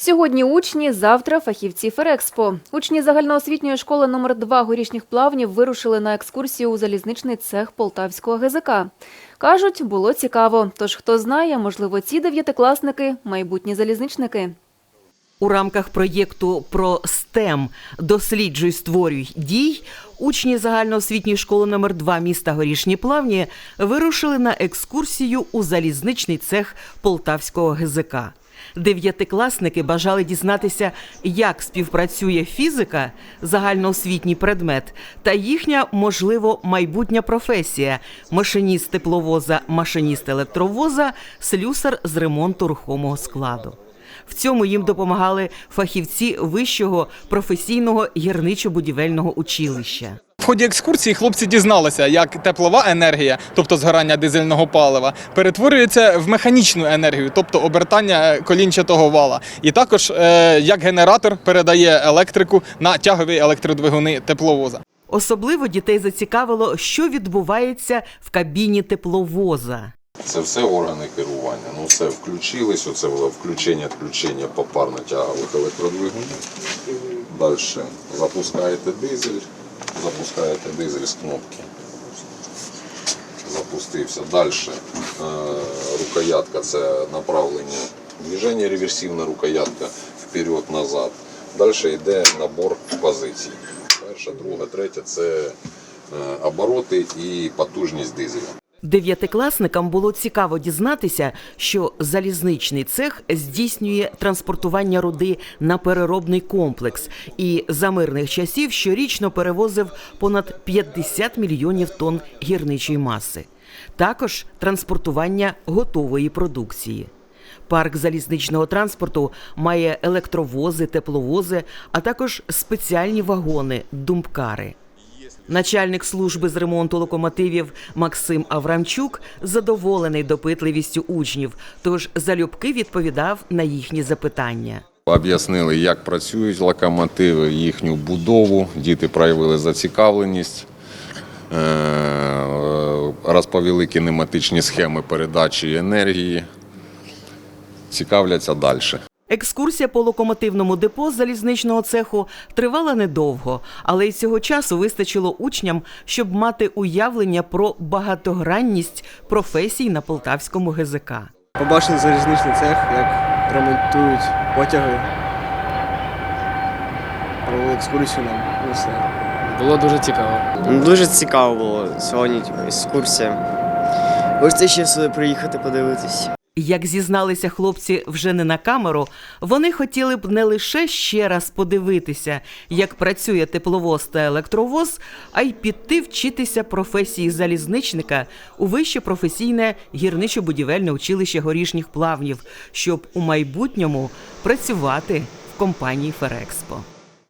Сьогодні учні, завтра фахівці Ферекспо. Учні загальноосвітньої школи номер 2 горішніх плавнів вирушили на екскурсію у залізничний цех Полтавського ГЗК. Кажуть, було цікаво. Тож хто знає, можливо, ці дев'ятикласники майбутні залізничники. У рамках проєкту про STEM «Досліджуй, створюй, дій» учні загальноосвітньої школи номер 2 міста Горішні Плавні вирушили на екскурсію у залізничний цех Полтавського ГЗК. Дев'ятикласники бажали дізнатися, як співпрацює фізика, загальноосвітній предмет, та їхня, можливо, майбутня професія машиніст тепловоза, машиніст електровоза, слюсар з ремонту рухомого складу. В цьому їм допомагали фахівці вищого професійного гірничо-будівельного училища. Ході екскурсії хлопці дізналися, як теплова енергія, тобто згорання дизельного палива, перетворюється в механічну енергію, тобто обертання колінчатого вала. І також е, як генератор передає електрику на тягові електродвигуни тепловоза. Особливо дітей зацікавило, що відбувається в кабіні тепловоза. Це все органи керування. Ну все включились, оце було включення, відключення попарно тягових електродвигунів. Далі запускаєте дизель, запускаєте дизель з кнопки. Запустився. Далі рукоятка це направлення движення, реверсивна рукоятка вперед-назад. Далі йде набор позицій. Перша, друга, третя це е, обороти і потужність дизеля. Дев'ятикласникам було цікаво дізнатися, що залізничний цех здійснює транспортування руди на переробний комплекс і за мирних часів щорічно перевозив понад 50 мільйонів тонн гірничої маси. Також транспортування готової продукції. Парк залізничного транспорту має електровози, тепловози, а також спеціальні вагони думпкари. Начальник служби з ремонту локомотивів Максим Аврамчук задоволений допитливістю учнів, тож залюбки відповідав на їхні запитання. Об'яснили, як працюють локомотиви, їхню будову. Діти проявили зацікавленість, е, розповіли кінематичні схеми передачі енергії. Цікавляться далі. Екскурсія по локомотивному депо залізничного цеху тривала недовго, але й цього часу вистачило учням, щоб мати уявлення про багатогранність професій на полтавському ГЗК. Побачили залізничний цех, як ремонтують потяги. Провели екскурсію нам. і все. Було дуже цікаво. Ну, Дуже цікаво було сьогодні екскурсія. Хочеться ще сюди приїхати подивитись. Як зізналися хлопці вже не на камеру, вони хотіли б не лише ще раз подивитися, як працює тепловоз та електровоз, а й піти вчитися професії залізничника у вище професійне гірничо-будівельне училище горішніх плавнів, щоб у майбутньому працювати в компанії Ферекспо.